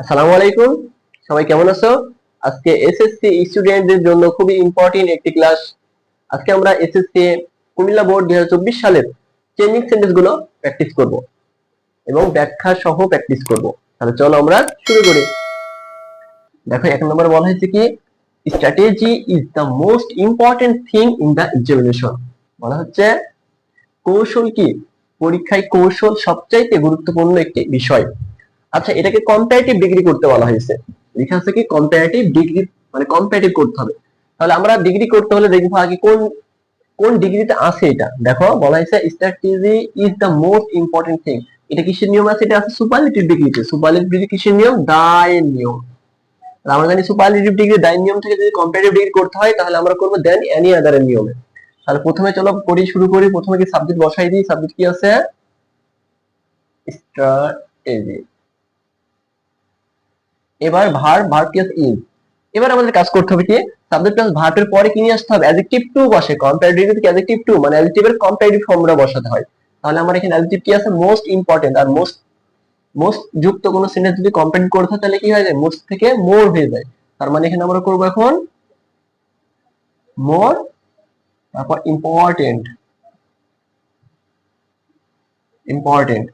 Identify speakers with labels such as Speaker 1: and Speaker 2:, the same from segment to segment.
Speaker 1: আসসালামু আলাইকুম। সবাই কেমন আছো? আজকে এসএসসি স্টুডেন্টদের জন্য খুবই ইম্পর্টেন্ট একটি ক্লাস আজকে আমরা এসএসসি কুমিল্লা বোর্ড দুই হাজার চব্বিশ সালের চেঞ্জিং সেন্টেন্সগুলো প্র্যাকটিস করব এবং ব্যাখ্যা সহ প্র্যাকটিস করব। তাহলে চলো আমরা শুরু করি। দেখো, এক নম্বর বলা হয়েছে কি? Strategy is the most important thing in the examination বলা হচ্ছে কৌশল কি? পরীক্ষায় কৌশল সবচাইতে গুরুত্বপূর্ণ একটি বিষয়। আচ্ছা এটাকে কম্পারেটিভ ডিগ্রি করতে বলা হয়েছে। লেখা আছে কি কম্পারেটিভ ডিগ্রি মানে কম্পারেটিভ করতে হবে। তাহলে আমরা ডিগ্রি করতে হলে দেখব আগে কোন কোন ডিগ্রিতে আছে এটা। দেখো, বলা হয়েছে strategy is the most important thing এটা কিসের নিয়ম আছে? এটা আছে সুপারলেটিভ ডিগ্রিতে সুপারলেটিভ ডিগ্রি কিসের নিয়ম? দায় নিয়ম। আমরা জানি সুপারলেটিভ ডিগ্রি দায় নিয়ম থেকে যদি কম্পারেটিভ ডিগ্রি করতে হয়, তাহলে আমরা করব দেন এনি আদারের নিয়মে। তাহলে প্রথমে চলো করি শুরু করি। প্রথমে কি সাবজেক্ট বসাই দিই? সাবজেক্ট কি আছে? স্ট্র্যাটেজি এবার ভার ভার প্লাস ইজ এবার আমাদের কাজ করতে হবে কি? সাবজেক্ট প্লাস ভার্বের পরে কি নিয়ে আসতে হবে? অ্যাডজেক্টিভ টু বসে। কম্পারেটিভ থেকে অ্যাডজেক্টিভ টু মানে অ্যাডজেক্টিভের কম্পারেটিভ ফর্মটা বসাতে হয়। তাহলে আমার এখানে অ্যাডজেক্টিভ কি আছে? মোস্ট ইম্পর্টেন্ট আর মোস্ট মোস্ট যুক্ত কোনো সেন্টেন্স যদি কম্পারেটিভ করতে তাহলে কি হয়ে যায়? মোস্ট থেকে মোর হয়ে যায়। তার মানে এখানে আমরা করব এখন মোর তারপর ইম্পর্টেন্ট ইম্পর্টেন্ট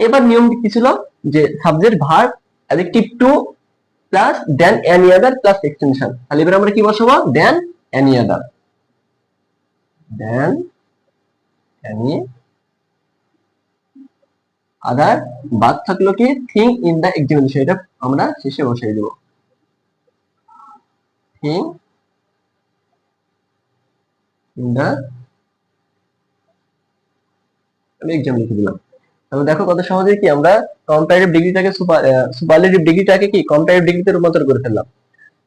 Speaker 1: এবার নিয়ম কি ছিল? যে subject verb adjective to plus then any other plus extension তাহলে এবার আমরা কি বসাবো? Than any other than any আদার বাদ থাকল কি? থিং ইন দা এক্সামিনেশন এটা আমরা শেষে বসাই দেব। থিং ইন দা আমি এক্সাম লিখে দিলাম। তাহলে দেখো কত সহজে কি আমরা কম্পারেটিভ ডিগ্রিটাকে সুপার সুপারলেটিভ ডিগ্রিটাকে কি কম্পারেটিভ ডিগ্রিতে রূপান্তর করে ফেললাম।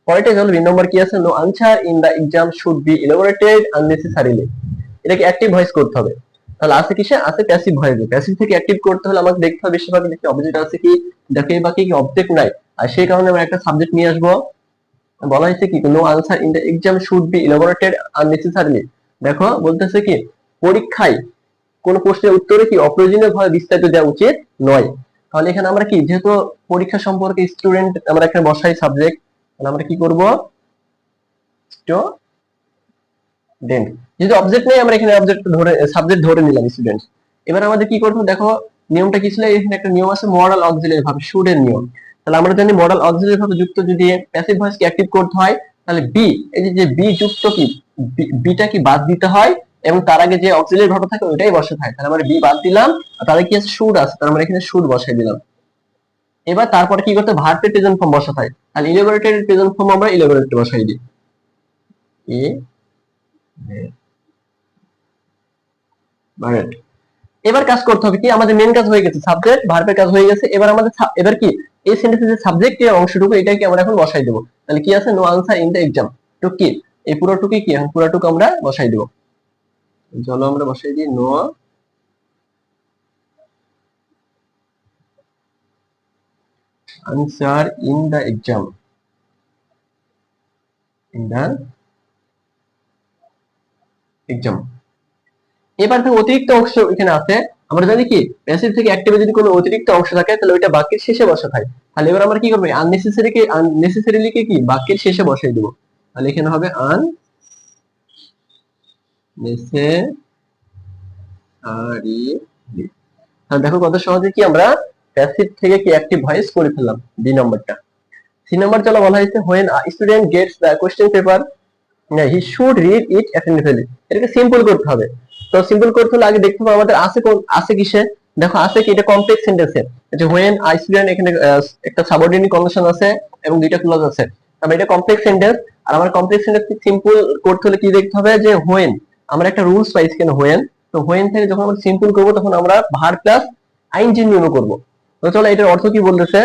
Speaker 1: পরেরটা হলো দুই নম্বর কি আছে? No answer in the exam should be elaborated unnecessarily এটাকে অ্যাক্টিভ ভয়েস করতে হবে। তাহলে আছে কিসে? আছে প্যাসিভ ভয়েস প্যাসিভ থেকে অ্যাক্টিভ করতে হলে আমাকে দেখতে হবে বেশিরভাগ দেখি অবজেক্ট আছে কি, দেখে বাকি কি অবজেক্ট নাই। আর সেই কারণে আমরা একটা সাবজেক্ট নিয়ে আসব। বলা হয়েছে কি no answer in the exam should be elaborated unnecessarily দেখো, বলতেছে কি, পরীক্ষায় কোন প্রশ্নের উত্তরে কি অপ্রয়োজনীয় ভাবে বিস্তারিত দেওয়া উচিত নয়। তাহলে এখানে আমরা কি, যেহেতু পরীক্ষা সম্পর্কে স্টুডেন্ট আমরা এখানে বসাই সাবজেক্ট তাহলে আমরা কি করব? স্টুডেন্ট যদি অবজেক্ট নেই, আমরা এখানে অবজেক্ট ধরে সাবজেক্ট ধরে নিলাম স্টুডেন্ট এবার আমাদের কি করতে দেখো, নিয়মটা কি ছিল? এখানে একটা নিয়ম আছে মডেল অক্সিলারি ভাবে শুড এর নিয়ম। তাহলে আমরা জানি মডেল অক্সিলারি ভাবে যুক্ত যদি প্যাসিভ ভয়েস কি অ্যাক্টিভ করতে হয়, তাহলে বি এই যে বি যুক্ত কি বিটা কি বাদ দিতে হয়? এবং তার আগে যে অক্সিলারি ভার্ব থাকে, ওইটাই বসে থাকে। তাহলে আমরা বি বাদ দিলাম, আর তাহলে কি শুড আছে, তাহলে আমরা এখানে শুড বসাই দিলাম। এবার তারপরে কি করতে ভার্বের প্রেজেন্ট ফর্ম বসাতে হয়। তাহলে ইলেবোরেটেড প্রেজেন্ট ফর্ম আমরা ইলেবোরেটেড বসাই দিই। এ ভার্ব এবার কাজ করতে হবে কি? আমাদের মেন কাজ হয়ে গেছে সাবজেক্ট ভার্বের কাজ হয়ে গেছে। এবার আমাদের এবার কি? এই সেন্টেন্সের যে সাবজেক্টের অংশটুকু এটাকে আমরা এখন বসাই দেবো। তাহলে কি আছে? No answer in the exam টুক কি? এই পুরোটুকু কি? এখন পুরোটুকু আমরা বসাই দেবো। চলো আমরা বসাই দিই no answer in the exam in the exam এবার থেকে অতিরিক্ত অংশ এখানে আছে। আমরা জানি কি প্যাসিভ থেকে অ্যাক্টিভে যদি কোনো অতিরিক্ত অংশ থাকে, তাহলে ওইটা বাক্যের শেষে বসা থাকে তাহলে এবার আমরা কি করব? আননেসেসারি কে আননেসেসারিলি কে কি? বাক্যের শেষে বসাই দেবো। তাহলে এখানে হবে আন তাহলে দেখো কত সহজে কি আমরা প্যাসিভ থেকে কি অ্যাক্টিভ ভয়েস করে ফেললাম? নম্বরটা সি নম্বর চলো বলা হয়েছে when student gets the question paper he should read it এটাকে সিম্পল করতে হবে। তো সিম্পল করতে হলে আগে দেখতে হবে আমাদের আছে কোন, আছে কিসে? দেখো আছে কি? এটা কমপ্লেক্স সেন্টেন্সে হোয়েন আই স্টুডেন্ট এখানে একটা সাবঅর্ডিনেট কন্ডিশন আছে এবং দুইটা ক্লজ আছে। এটা কমপ্লেক্স সেন্টেন্স আর আমার কমপ্লেক্স সেন্টেন্স সিম্পল করতে হলে কি দেখতে হবে? যে হোয়েন আমরা একটা রুলস পাইছি কেন হোয়েন তো হোয়েন থেকে যখন আমরা সিম্পল করব, তখন আমরা ভার প্লাস আইনজি নিয়মে করব। তো চলো, এটার অর্থ কি বলতেছে?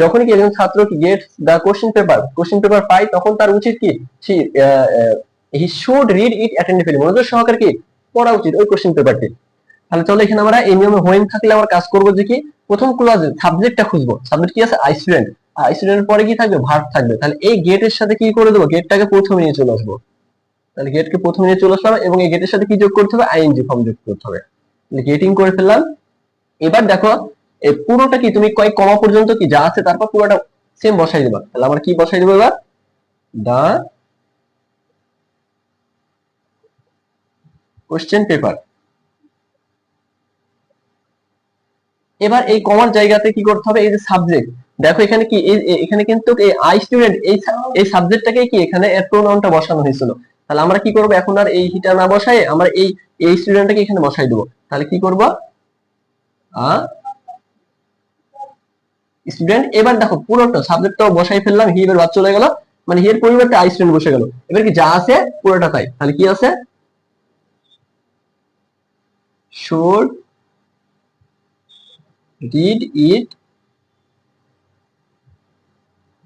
Speaker 1: যখন কি একজন ছাত্র কি gets the question paper question paper পায়, তখন তার উচিত কি? He should read it attentively মনোযোগ সহকারে কি? পড়া উচিত ওই কোশ্চেন পেপারটি তাহলে চলো, এখানে আমরা এই নিয়মে হোয়েন থাকলে আমরা কাজ করব যে কি? প্রথম ক্লাসে সাবজেক্টটা খুঁজবো। সাবজেক্ট কি আছে? আই স্টুডেন্ট পরে কি থাকবে? ভার্ব থাকবে। তাহলে এই গেটের সাথে কি করে দেবো? গেটটাকে প্রথমে নিয়ে চলে আসব। তাহলে গেটকে প্রথমে নিয়ে চলে আসলাম এবং এই গেটের সাথে কি যোগ করতে হবে? আইএনজি ফর্ম যোগ করতে হবে। গেটিং করে ফেললাম। এবার দেখো, এই পুরোটা কি তুমি কয় কমা পর্যন্ত কি যা আছে তারপর পুরোটা সেম বসাই দিবা। তাহলে আমরা কি বসাই দেবো এবার? দা কোশ্চেন পেপার এবার এই কমার জায়গাতে কি করতে হবে? এই যে সাবজেক্ট দেখো এখানে কি এখানে কিন্তু এই আই স্টুডেন্ট এই এই সাবজেক্টটাকে কি এখানে এর প্রোনাউনটা বসানো হয়েছিল। তাহলে আমরা কি করব? এখন আর এই হিটা না বসাই আমরা এই এই স্টুডেন্টটাকে এখানে বসাই দেবো। তাহলে কি করব? স্টুডেন্ট এবার দেখো পুরোটা সাবজেক্টটাও বসাই ফেললাম হি এবার বাদ চলে গেল। মানে হি এর পরিবর্তে আই স্টুডেন্ট বসে গেল। এবার কি যা আছে পুরোটা তাই। তাহলে কি আছে? Should read it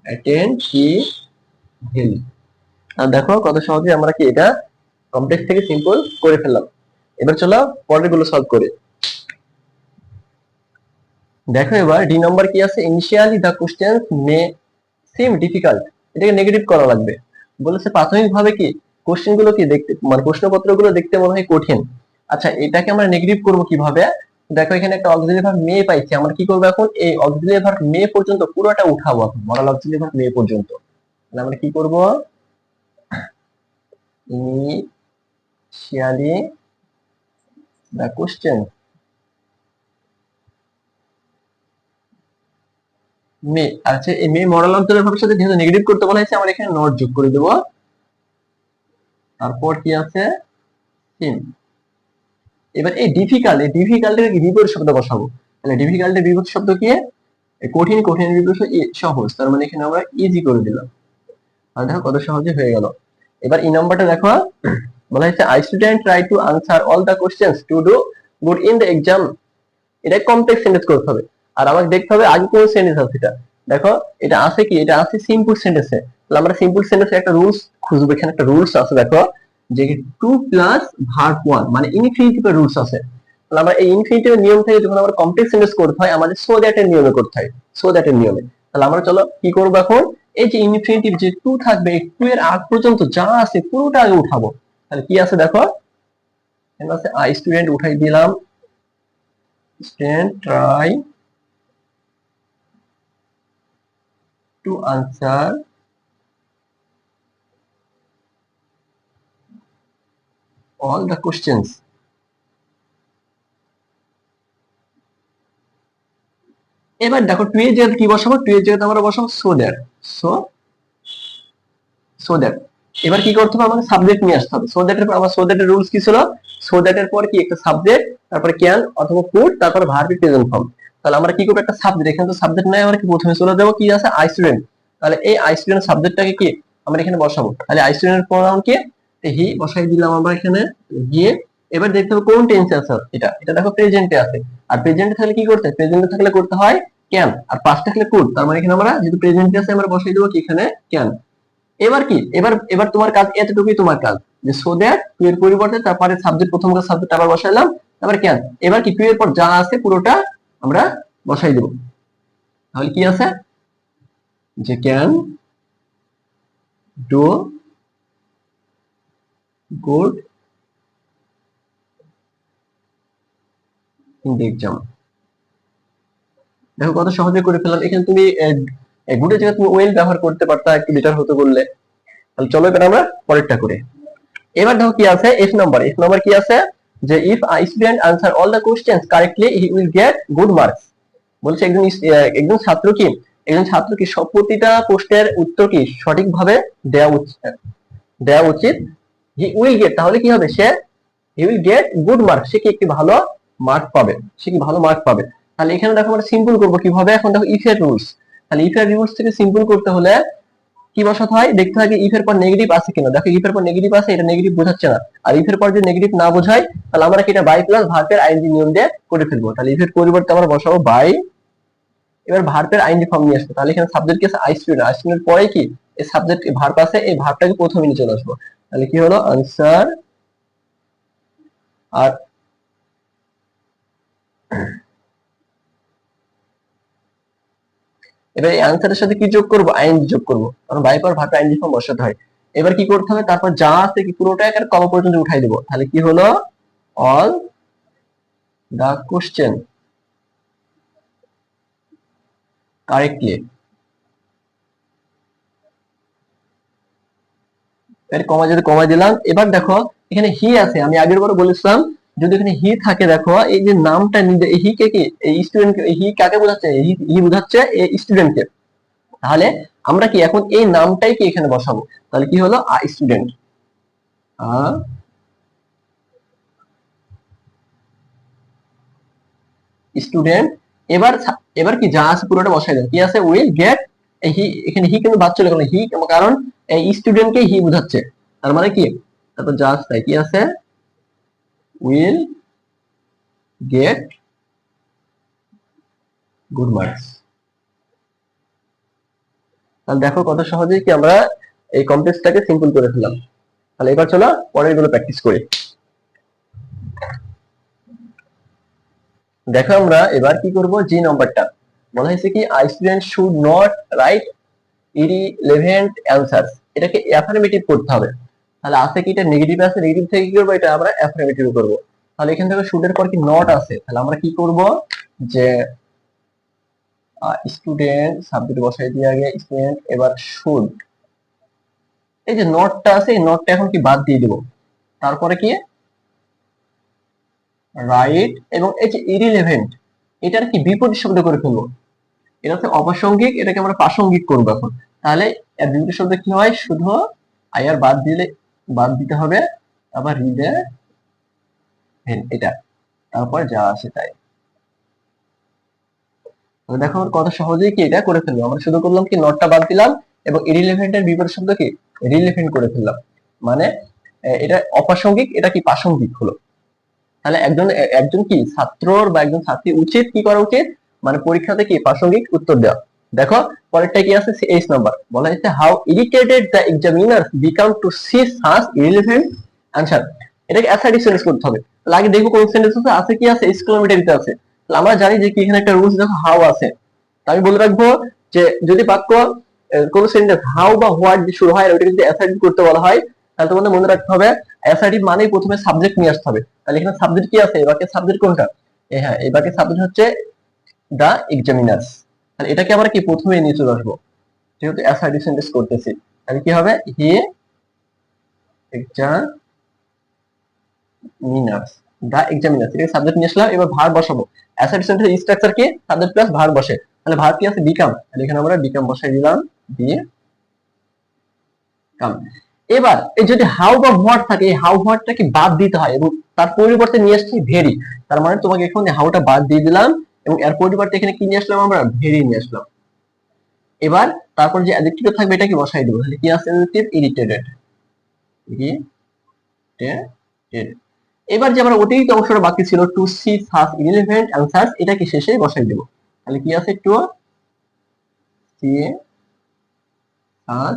Speaker 1: attend কি আর দেখো কত সহজে আমরা কি এটা কমপ্লেক্স থেকে সিম্পল করে ফেললাম। এবার চলো পরেরগুলো সলভ করে। দেখো এবার ডি নাম্বার কি আছে? Initially the questions may seem difficult এটাকে নেগেটিভ করা লাগবে। বলেছে প্রাথমিকভাবে কি? কোশ্চেনগুলো কি দেখতে মানে প্রশ্নপত্রগুলো দেখতে মনে হয় কঠিন। আচ্ছা এটাকে আমরা নেগেটিভ করব কীভাবে? দেখো এখানে একটা অক্সিলারি ভার্ব মে পাইছি, আমরা কি করব এখন? এই অক্সিলারি ভার্ব মে পর্যন্ত পুরোটা উঠাবো এখন মরাল অক্সিলারি ভার্ব মে পর্যন্ত। তাহলে আমরা কি করব? ইনিশিয়ালি দ্য কোশ্চেন মে আচ্ছা এই মে মরাল অক্সিলারি ভার্বের সাথে যেহেতু নেগেটিভ করতে বলা হয়েছে, আমরা এখানে নট যোগ করে দেব। তারপর কি আছে? সিম এবার এই ডিফিকাল্ট এই ডিফিকাল্টের বিপরীত শব্দ বসাবো। তাহলে ডিফিকাল্টের বিপরীত শব্দ কি? কঠিন কঠিন বিপরীত সহজ। তার মানে এখানে আমরা ইজি করে দিলাম। আর দেখো কত সহজে হয়ে গেল। এবার এই নাম্বারটা দেখো বলা হয়েছে I student try to answer all the questions to do good in the exam এটা কমপ্লেক্স সেন্টেন্স করতে হবে। আর আমাকে দেখতে হবে আগে কোন সেন্টেন্স আছে এটা। দেখো, এটা আছে কি? এটা আছে সিম্পল সেন্টেন্সে তাহলে আমরা সিম্পল সেন্টেন্সে একটা রুলস খুঁজবো। এখানে একটা রুলস আছে, দেখো, যে টু প্লাস ভার্ব ওয়ান মানে ইনফিনিটিভের রুলস আছে। তাহলে আমরা এই ইনফিনিটিভের নিয়ম থেকে যখন আমরা কমপ্লেক্স সেন্টেন্স করতে হয়, আমাদের সো দ্যাট এর নিয়মে করতে হয়। সো দ্যাট এর নিয়মে। তাহলে আমরা চলো কি করব এখন? এই যে ইনফিনিটিভ যে টু থাকবে, এই টু এর আগ পর্যন্ত যা আছে পুরোটা আগে উঠাবো। তাহলে কি আছে দেখো? এখানে আছে আই স্টুডেন্ট উঠাই দিলাম। Student try to answer all the questions. এবার দেখো টু এর জায়গায় কি বসাবো? টু এর জায়গাতে আমরা বসাবো so that so so that এবার কি করতে হবে? আমাদের সাবজেক্ট নিয়ে আসতে হবে। সো দ্যাটের পর আমার সো দ্যাটের রুলস কি ছিল? সো দ্যাটের পর কি একটা সাবজেক্ট তারপরে ক্যান অথবা কুড তারপরে ভার্বি প্রেজেন্ট ফর্ম তাহলে আমরা কি করব? একটা সাবজেক্ট এখানে তো সাবজেক্ট নাই, আমরা কি প্রথমে চলে যাব? কি আছে? আই স্টুডেন্ট তাহলে এই আই স্টুডেন্ট সাবজেক্টটাকে কি? আমরা এখানে বসাবো। তাহলে আই স্টুডেন্টের প্রোনাউন কি? হি বসাই দিলাম আমরা এখানে। গিয়ে এবার দেখতে হবে কোন টেন্সে আছে এটা। এটা দেখো প্রেজেন্টে আছে। আর প্রেজেন্টে থাকলে কি করতে প্রেজেন্টে থাকলে করতে হয় ক্যান আর পাস্ট থাকলে কুড তার মানে এখানে আমরা যেহেতু প্রেজেন্টে আছে, আমরা বসাই দেবো কি এখানে? ক্যান এবার কি? এবার এবার তোমার কাজ এতটুকুই তোমার কাজ, যে সো দ্যাট টু এর পরিবর্তে তারপরে সাবজেক্ট প্রথম কাজ সাবজেক্ট আবার বসাইলাম, তারপরে ক্যান এবার কি টু এর পর যা আছে পুরোটা আমরা বসাই দেব। তাহলে কি আছে? যে can do good in the exam দেখো কত সহজে করে ফেললাম। এখানে তুমি গুডের জায়গায় তুমি ওয়েল ব্যবহার করতে পারতা, একটু বেটার হতে বললে। তাহলে চলো এবার আমরা পরেরটা করে। এবার দেখো কি আছে এফ নাম্বার এফ নাম্বার কি আছে? যে if I student answer all the questions correctly he will get good marks বলছে একজন একজন ছাত্র কি? একজন ছাত্র কি সব প্রতিটা প্রশ্নের উত্তর কি সঠিকভাবে দেওয়া উচিত দেওয়া উচিত? হি উইল গেট তাহলে কি হবে সে? He will get good mark সে কি একটি ভালো মার্ক পাবে। সে কি ভালো মার্ক পাবে? তাহলে এখানে দেখো আমরা সিম্পল করব কীভাবে? এখন দেখো ইফ এর রুলস তাহলে ইফ এর রুলস থেকে সিম্পল করতে হলে কি বসাতে হয়? দেখতে হয় ইফ এর পর নেগেটিভ আছে কিনা। দেখো ইফ এর পর নেগেটিভ আছে, এটা নেগেটিভ বোঝাচ্ছে না। আর ইফ এর পর যদি নেগেটিভ না বোঝায়, তাহলে আমরা এটা বাই প্লাস ভার্বের আইনজি নিয়ম দিয়ে করে ফেলব। তাহলে ইফ এর পরিবর্তে আমরা বসাবো বাই এবার ভার্বের আইনজি ফর্ম নিয়ে আসব। তাহলে এখানে সাবজেক্ট কি আছে? আই স্টুডেন্ট আই স্টুডেন্ট পরে কি? এই সাবজেক্ট ভার্ব আছে, এই ভার্বটাকে প্রথমে নিয়ে চলে আসব। তাহলে কি হলো? আনসার আর এবার এই আনসারের সাথে কি যোগ করব? আইএনজি যোগ করব। কারণ by power verb ING form বসাতে হয়। এবার কি করতে হবে? তারপর যা আছে কি পুরোটা একের কমা পর্যন্ত উঠাই দেবো। তাহলে কি হলো? অল দা কোশ্চেন কারেক্টলি এর কমা যদি কমা দিলাম, এবার দেখো, এখানে হি আছে, আমি আগের বার বলেছিলাম যদি এখানে হি থাকে, দেখো, এই যে নামটা নিজে হি কে কি? এই স্টুডেন্ট হি কাকে বোঝাচ্ছে? হি বোঝাচ্ছে এই স্টুডেন্টকে তাহলে আমরা কি এখন এই নামটাই কি এখানে বসাবো? তাহলে কি হলো? আ স্টুডেন্ট আ স্টুডেন্ট এবার এবার কি যা আছে পুরোটা বসাই দেন কি আছে? উইল গেট হি এখানে হি কিন্তু বাদ চলে গেল? হি কারণ এই স্টুডেন্টকে হি বোঝাচ্ছে। তার মানে কি? তারপর যা আছে কি আছে? উইল গেট গুড মার্কস তাহলে দেখো কত সহজেই কি আমরা এই কমপ্লেক্সটাকে সিম্পল করে ফেললাম। তাহলে এবার চলো পরেরগুলো প্র্যাকটিস করি। দেখো আমরা এবার কি করব? জি নাম্বারটা বলা হয়েছে কি I student should not write irrelevant answers এটাকে অ্যাফার্মেটিভ করতে হবে। তাহলে আছে কি এটা নেগেটিভ আছে নেগেটিভ থেকে কি করব এটা? আমরা অ্যাফার্মেটিভ করব। তাহলে এখান থেকে শুডের পর কি নট আছে? তাহলে আমরা কি করব? যে স্টুডেন্ট সাবজেক্ট বসাই দিয়ে আগে স্টুডেন্ট এবার শুড এই যে নটটা আছে, এই নটটা এখন কি বাদ দিয়ে দিব? তারপরে কি? রাইট এবং এই যে ইরিলেভেন্ট এটার কি বিপরীত শব্দ করে ফেলব? এটা হচ্ছে অপ্রাসঙ্গিক, এটাকে আমরা প্রাসঙ্গিক করব এখন। তাহলে বিপরীত শব্দ কি হয়? শুধু আয়ার বাদ দিলে বাদ দিতে হবে। আবার রিডে এটা। তারপর যা আসে তাই। দেখো, আমরা কত সহজেই কি এটা করে ফেলব আমরা শুধু করলাম কি নটটা বাদ দিলাম এবং ইরিলেভেন্টের বিপরীত শব্দ কি? রিলেভেন্ট করে ফেললাম। মানে এটা অপ্রাসঙ্গিক, এটা কি প্রাসঙ্গিক হলো? তাহলে একজন একজন কি ছাত্রর বা একজন ছাত্রী উচিত কি করা উচিত? মানে পরীক্ষাতে কি প্রাসঙ্গিক উত্তর দেওয়া। দেখো, পরেরটা কি আছে? এইচ নাম্বার বলা হয়েছে how irritated the examiner become to see such irrelevant answer এটাকে অ্যাসাইটিভ সেন্টেন্স করতে হবে। তাহলে আগে দেখব কোন সেন্টেন্স আছে আছে কি আছে? এক্সক্লামেটরিতে আছে। তাহলে আমরা জানি যে কি এখানে একটা রুলস দেখো হাউ আছে। আমি বলে রাখব যে, যদি বাক্য কোন সেন্টেন্স হাউ বা হোয়াট দিয়ে শুরু হয় ওইটা যদি অ্যাসাইটিভ করতে বলা হয়। তাহলে তোমাদের মনে রাখতে হবে অ্যাসাইটিভ মানেই প্রথমে সাবজেক্ট নিয়ে আসতে হবে। তাহলে এখানে সাবজেক্ট কি আছে? এবারে সাবজেক্ট কোনটা? হ্যাঁ এবারে সাবজেক্ট হচ্ছে দা এক্সামিনার্স তাহলে এটাকে আমরা কি প্রথমে নিয়ে চলে আসব? যেহেতু অ্যাসাইটিভ সেন্টেন্স করতেছি। তাহলে কি হবে? হি এক্সামিনার্স দা এক্সামিনার্স এটাকে সাবজেক্ট নিয়ে আসলাম, এবার ভার বসাবো। অ্যাসাইটিভ সেন্টেন্স স্ট্রাকচার কি? সাবজেক্ট প্লাস ভার বসে। তাহলে ভার কি আছে? বিকাম তাহলে এখানে আমরা বিকাম বসাই দিলাম, দিয়ে কাম এবার এই যদি হাউ বা হোয়াট থাকে, এই হাউ হোয়াটটাকে বাদ দিতে হয় এবং তার পরিবর্তে নিয়ে আসছি ভেরি তার মানে তোমাকে এখন হাউটা বাদ দিয়ে দিলাম এবং এর পরিবর্তে এখানে কি নিয়ে আসলাম আমরা? ভেরি নিয়ে আসলাম। এবার তারপর যে অ্যাডজেক্টিভ থাকবে এটা কি বসাই দেবো। তাহলে কি আছে অ্যাডজেক্টিভ ইরিটেটেড এবার যে আমরা অতিরিক্ত অংশটা বাকি ছিল to see such irrelevant answers এটা কি শেষে বসাই দেবো। তাহলে কি আছে? টু সি সাস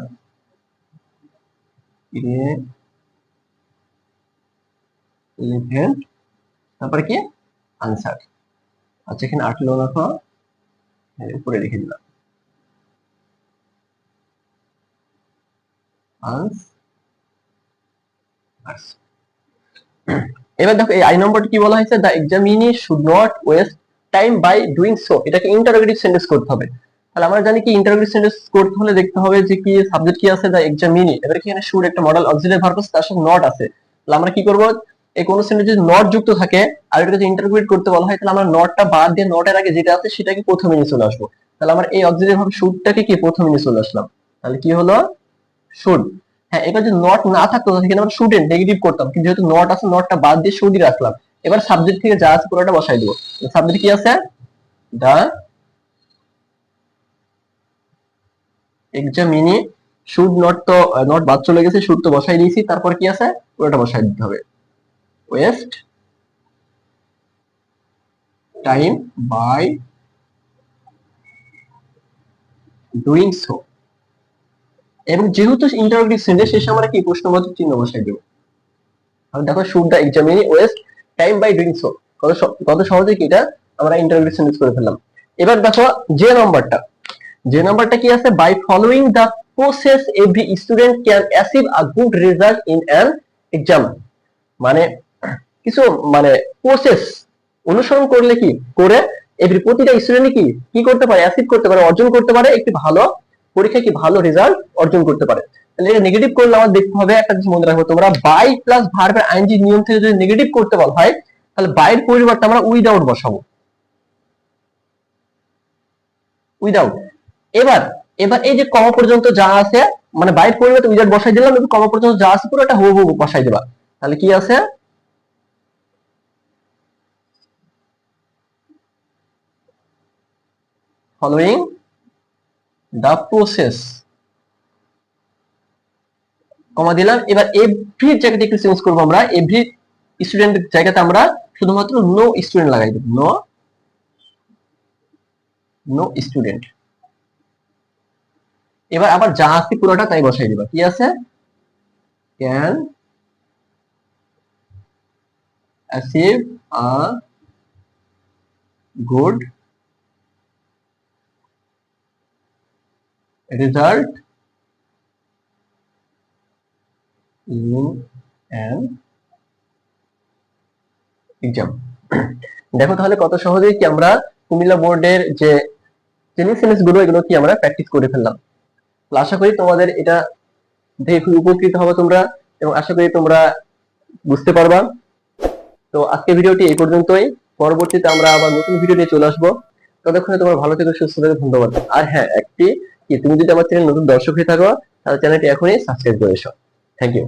Speaker 1: ইলেভেন্ট তারপরে কি? আনসার আচ্ছা এখানে আটলো দেখো হ্যাঁ, উপরে লিখে দিলাম। এবার দেখো এই আই নম্বরটি কি বলা হয়েছে? The examinee should not waste time by doing so এটাকে ইন্টারোগেটিভ সেন্টেন্স করতে হবে। তাহলে আমরা জানি কি ইন্টারোগেটিভ সেন্টেন্স করতে হলে দেখতে হবে যে কি সাবজেক্ট কি আছে দ্য এক্সামিনি এবার কি এখানে শুড একটা মডেল অক্সিলারি ভার্ব আছে তার সাথে নট আছে। তাহলে আমরা কি করব? এই কোন সেন্টেন্স যদি নট যুক্ত থাকে আর এটা যদি ইন্টারপ্রিট করতে বলা হয়, তাহলে আমরা নটটা বাদ দিয়ে নটের আগে যেটা আছে সেটাকে প্রথমে নিয়ে চলে আসব। তাহলে আমরা এই অক্সিলারি ভার্ব শুডটাকে কি প্রথমে নিয়ে চলে আসলাম? তাহলে কি হলো? শুড হ্যাঁ এবার যদি নট না থাকতো এখানে আমরা শুডেন্ট নেগেটিভ করতাম। কিন্তু যেহেতু নট আছে নটটা বাদ দিয়ে শুডই রাখলাম। এবার সাবজেক্ট থেকে যা আছে পুরোটা বসাই দেবো। সাবজেক্ট কি আছে? দা এক্সামিনি শুড নট তো নট বাদ চলে গেছে শুড তো বসাই দিয়েছি। তারপর কি আছে? পুরোটা বসাই দিতে হবে। Waste time by doing so. এবং যেহেতু ইন্টারোগেটিভ সেন্টেন্স শেষে আমরা কি প্রশ্নবোধক চিহ্ন বসাই দেব? তাহলে দেখো should the examinee waste time by doing so কত কত সহজে কি এটা আমরা ইন্টারোগেটিভ সেন্টেন্স করে ফেললাম। এবার দেখো, যে নাম্বারটা যে নাম্বারটা কি আছে? By following the process every student can achieve a good result in an exam মানে কিছু মানে প্রসেস অনুসরণ করলে কি? করে এভরি প্রতিটা স্টুডেন্ট কি? কি করতে পারে? অ্যাচিভ করতে পারে, অর্জন করতে পারে, একটি ভালো পরীক্ষায় কি ভালো রেজাল্ট অর্জন করতে পারে। তাহলে এটা নেগেটিভ করলে আমার দেখতে হবে, একটা জিনিস মনে রাখব তোমরা বাই প্লাস ভার্বের আইনজি নিয়ম থেকে যদি নেগেটিভ করতে বলা হয়, তাহলে বাইর পরিবর্তে আমরা উইদাউট বসাবো। উইদাউট এবার এবার এই যে কমা পর্যন্ত যা আছে মানে বাইর পরিবর্তে উইদাউট বসাই দিলাম কমা পর্যন্ত যা আছে পুরোটা হবু হবু বসাই দেবা। তাহলে কি আছে? Following the process. কমা দিলাম। এবার এভরি জায়গাটা একটু চেঞ্জ করব আমরা। এভরি স্টুডেন্ট জায়গাতে আমরা শুধুমাত্র নো স্টুডেন্ট লাগাই দেব। নো নো স্টুডেন্ট এবার আবার যা আছে পুরোটা তাই বসাই দিবা। কি আছে? Can achieve a good result in an exam দেখো তাহলে কত সহজেই কি আমরা কুমিল্লা বোর্ডের যে ট্রেনিং সিরিজগুলো, এগুলো কি আমরা প্র্যাকটিস করে ফেললাম। তো আশা করি তোমাদের এটা দেখে খুব উপকৃত হবে তোমরা এবং আশা করি তোমরা বুঝতে পারবা। তো আজকে ভিডিওটি এই পর্যন্তই। পরবর্তীতে আমরা আবার নতুন ভিডিও নিয়ে চলে আসব। ততক্ষণে তোমার ভালো থেকে, সুস্থ থেকে, ধন্যবাদ। আর হ্যাঁ একটি কি তুমি যদি আমার চ্যানেল নতুন দর্শক হয়ে থাকো, তাহলে চ্যানেলটি এখনই সাবস্ক্রাইব করে এসো। Thank you